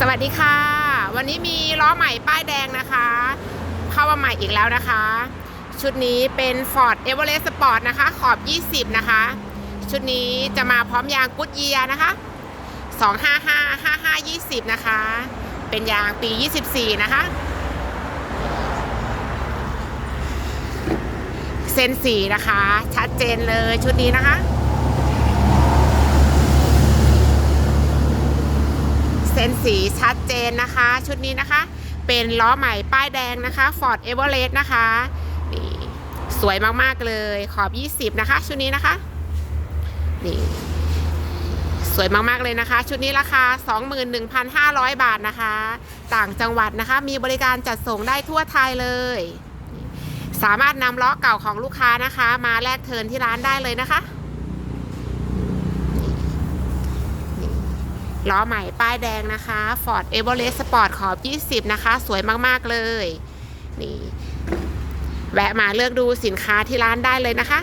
สวัสดีค่ะ วันนี้มีล้อใหม่ป้ายแดงนะคะ เข้ามาใหม่อีกแล้วนะคะ ชุดนี้เป็น Ford Everest Sport นะคะ ขอบ 20 นะคะ ชุดนี้จะมาพร้อมยางกุดเยียนะคะ 255 55 20 นะคะ เป็นยางปี 24 นะคะเส้นสีนะคะ ชัดเจนเลยชุดนี้นะคะ เส้ นสีชัดเจนนะคะ ชุดนี้นะคะ เป็นล้อใหม่ป้ายแดงนะคะ Ford Everest นะคะนี่สวยมากๆเลยขอบ 20 นะคะ ชุดนี้นะคะนี่สวยมากๆเลยนะคะ ชุดนี้ราคา 21,500 บาทนะคะ ต่างจังหวัดนะคะ มีบริการจัดส่งได้ทั่วไทยเลย สามารถนำล้อเก่าของลูกค้านะคะ มาแลกเทินที่ร้านได้เลยนะคะ ล้อใหม่ป้ายแดงนะคะ Ford Everest Sport ขอบ 20 นะคะ สวยมาก ๆ เลย นี่ แวะมาเลือกดูสินค้าที่ร้านได้เลยนะคะ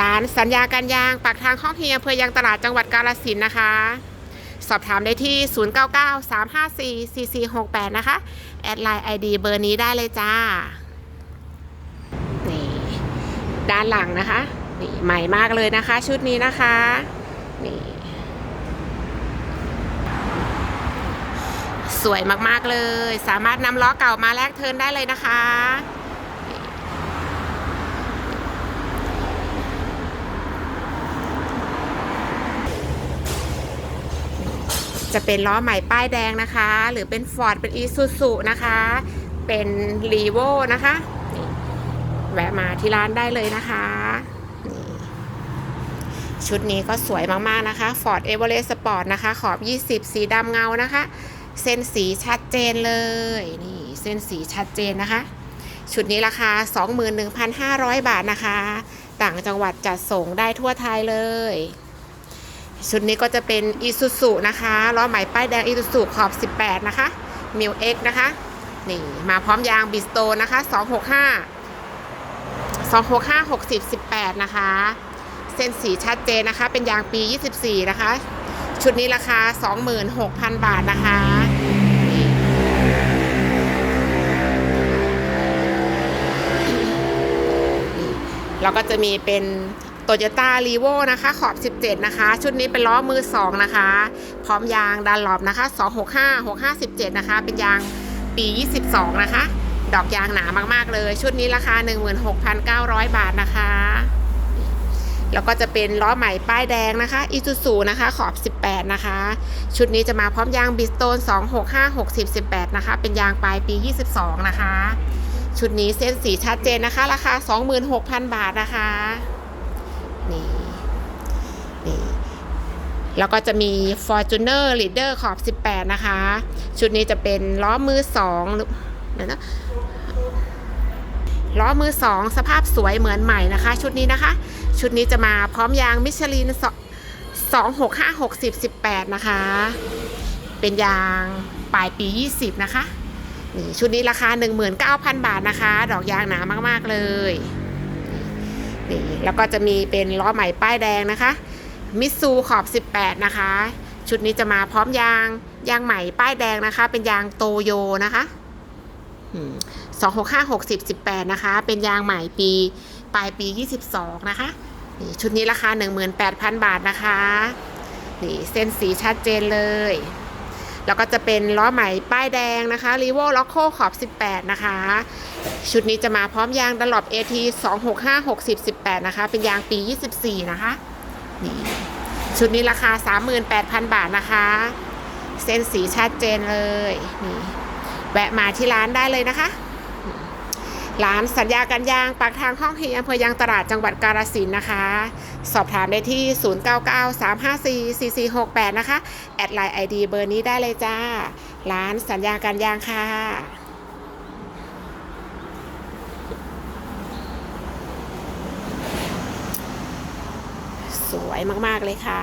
ร้านสัญญาการยาง ปากทางข้องเฮียอำเภอยางตลาดจังหวัดกาฬสินนะคะ สอบถามได้ที่ 0993544468 นะคะ แอดไลน์ ID เบอร์นี้ได้เลยจ้า นี่ ด้านหลังนะคะ นี่ใหม่มากเลยนะคะ ชุดนี้นะคะ นี่ สวยมากๆเลย สามารถนำล้อเก่ามาแลกเทินได้เลยนะคะ จะเป็นล้อใหม่ป้ายแดงนะคะ หรือเป็น Ford เป็น Isuzu นะคะ เป็น r e v o นะคะ แวะมาที่ร้านได้เลยนะคะชุดนี้ก็สวยมาก ๆ นะคะ Ford Everest Sport นะคะ ขอบ 20 สีดำเงานะคะ เส้นสีชัดเจนเลยนี่เส้นสีชัดเจนนะคะ ชุดนี้ราคา 21,500 บาทนะคะ ต่างจังหวัดจัดส่งได้ทั่วไทยเลย ชุดนี้ก็จะเป็น i s u z u นะคะล้อใหม่ป้ายแดง i s u z u ขอบ 18 นะคะ m i l X นะคะนี่มาพร้อมยางบิสโตนะคะ 265 265 60 18 นะคะ เส้นสีชัดเจนนะคะ เป็นยางปี 24 นะคะ ชุดนี้ราคา 26,000 บาทนะคะเราก็จะมีเป็นโตโยต้ารีโวนะคะ ขอบ 17 นะคะ ชุดนี้เป็นล้อมือ 2 นะคะ พร้อมยางดันหลอบนะคะ 265 6517นะคะ เป็นยางปี 22 นะคะ ดอกยางหนามาก ๆ เลย ชุดนี้ราคา 16,900 บาทนะคะ แล้วก็จะเป็นล้อใหม่ป้ายแดงนะคะอีซูซูนะคะขอบ 18 นะคะ ชุดนี้จะมาพร้อมยางบิสโตน 265 60 18 นะคะ เป็นยางปลายปี 22 นะคะ ชุดนี้เส้นสีชัดเจนนะคะ ราคา 26,000 บาทนะคะ นี่นี่แล้วก็จะมี Fortuner Leader ขอบ 18 นะคะ ชุดนี้จะเป็นล้อมือ2หรือนะ ล้อมือ2สภาพสวยเหมือนใหม่นะคะ ชุดนี้นะคะ ชุดนี้จะมาพร้อมยางมิชลิน265 60 18นะคะ เป็นยางปลายปี 20 นะคะนี่ชุดนี้ราคา 19,000 บาทนะคะ ดอกยางหนามากๆเลยนี่แล้วก็จะมีเป็นล้อใหม่ป้ายแดงนะคะ มิซูขอบ 18 นะคะ ชุดนี้จะมาพร้อมยางยางใหม่ป้ายแดงนะคะ เป็นยางโตโยนะคะ สองหกห้าหกสิบสิบแปดนะคะ เป็นยางใหม่ปีปลายปี 22 นะคะนี่ชุดนี้ราคา 18,000 บาทนะคะนี่เส้นสีชัดเจนเลย แล้วก็จะเป็นล้อใหม่ป้ายแดงนะคะ r e v o l o c o ขอบ 18 นะคะ ชุดนี้จะมาพร้อมยางดันหลบ AT 265 60 18 นะคะ เป็นยางปี 24 นะคะนี่ชุดนี้ราคา 38,000 บาทนะคะ เส้นสีชัดเจนเลยนี่แวะมาที่ร้านได้เลยนะคะ ร้านสัญญากันยางปากทางห้องเฮียอำเภอยางตลาดจังหวัดกาฬสินนะคะ สอบถามได้ที่ 0993544468 นะคะ แอดไลน์ ID เบอร์นี้ได้เลยจ้า ร้านสัญญากันยางค่ะสวยมาก ๆ เลยค่ะ